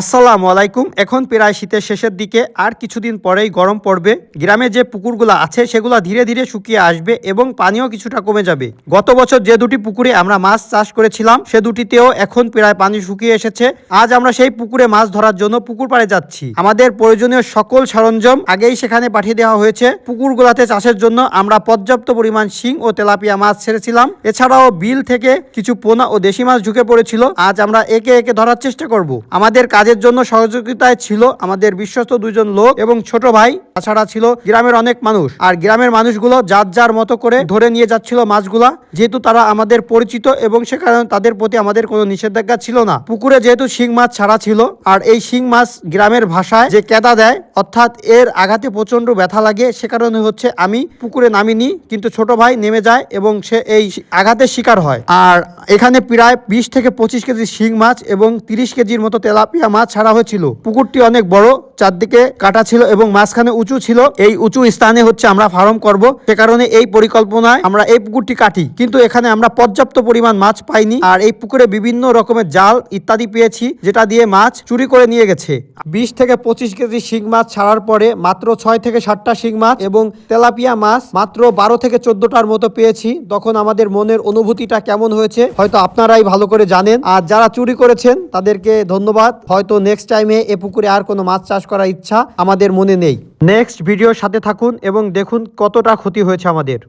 আসসালামু আলাইকুম। এখন প্রায় শীতের শেষের দিকে, আর কিছুদিন পরেই গরম পড়বে। গ্রামে যে পুকুরগুলো আছে, সেগুলো ধীরে ধীরে শুকিয়ে আসবে এবং পানিও কিছুটা কমে যাবে। গত বছর যে দুটি পুকুরে আমরা মাছ চাষ করেছিলাম, সে দুটিতেও এখন প্রায় পানি শুকিয়ে এসেছে। আজ আমরা সেই পুকুরে মাছ ধরার জন্য পুকুর পাড়ে যাচ্ছি। আমাদের প্রয়োজনীয় সকল সরঞ্জাম আগেই সেখানে পাঠিয়ে দেওয়া হয়েছে। পুকুরগুলাতে চাষের জন্য আমরা পর্যাপ্ত পরিমাণ শিং ও তেলাপিয়া মাছ ছেড়েছিলাম। এছাড়াও বিল থেকে কিছু পোনা ও দেশি মাছ ঢুকে পড়েছিল। আজ আমরা একে একে ধরার চেষ্টা করব। আমাদের কাজের জন্য সহযোগিতায় ছিল আমাদের বিশ্বস্ত দুজন লোক এবং ছোট ভাই, তাছাড়া ছিল গ্রামের অনেক মানুষ। আর গ্রামের মানুষগুলো যার যার মতো করে ধরে নিয়ে যাচ্ছিল মাছগুলা, যেহেতু তারা আমাদের পরিচিত এবং সে কারণে তাদের প্রতি আমাদের কোনো নিষেধাজ্ঞা ছিল না। পুকুরে যেহেতু শিং মাছ ছাড়া ছিল, আর এই শিং মাছ গ্রামের ভাষায় যে কেদা দেয়, অর্থাৎ এর আঘাতে প্রচণ্ড ব্যথা লাগে, সে কারণে হচ্ছে আমি পুকুরে নামিনি, কিন্তু ছোট ভাই নেমে যায় এবং সে এই আঘাতের শিকার হয়। আর এখানে প্রায় বিশ থেকে পঁচিশ কেজি শিং মাছ এবং তিরিশ কেজির মতো তেলাপিয়া মাছ ছাড়া হয়েছিল। পুকুরটি অনেক বড়, চারদিকে কাটা ছিল এবং মাঝখানে উঁচু ছিল। এই উঁচু স্থানে হচ্ছে আমরা ফার্ম করব। সে কারণে এই পরিকল্পনায় আমরা এই পুকুরটি কাটি। কিন্তু এখানে আমরা পর্যাপ্ত পরিমাণ মাছ পাইনি আর এই পুকুরে বিভিন্ন রকমের জাল ইত্যাদি পেয়েছি, যেটা দিয়ে মাছ চুরি করে নিয়ে গেছে। বিশ থেকে পঁচিশ কেজি শিং মাছ ছাড়ার পরে মাত্র ছয় থেকে সাতটা শিং মাছ এবং তেলাপিয়া মাছ মাত্র বারো থেকে চোদ্দটার মতো পেয়েছি। তখন আমাদের মনের অনুভূতিটা কেমন হয়েছে, হয়তো আপনারাই ভালো করে জানেন। আর যারা চুরি করেছেন, তাদেরকে ধন্যবাদ। হয়তো নেক্সট টাইমে এ পুকুরে আর কোনো মাছ চাষ করার ইচ্ছা আমাদের মনে নেই। নেক্সট ভিডিওর সাথে থাকুন এবং দেখুন কতটা ক্ষতি হয়েছে আমাদের।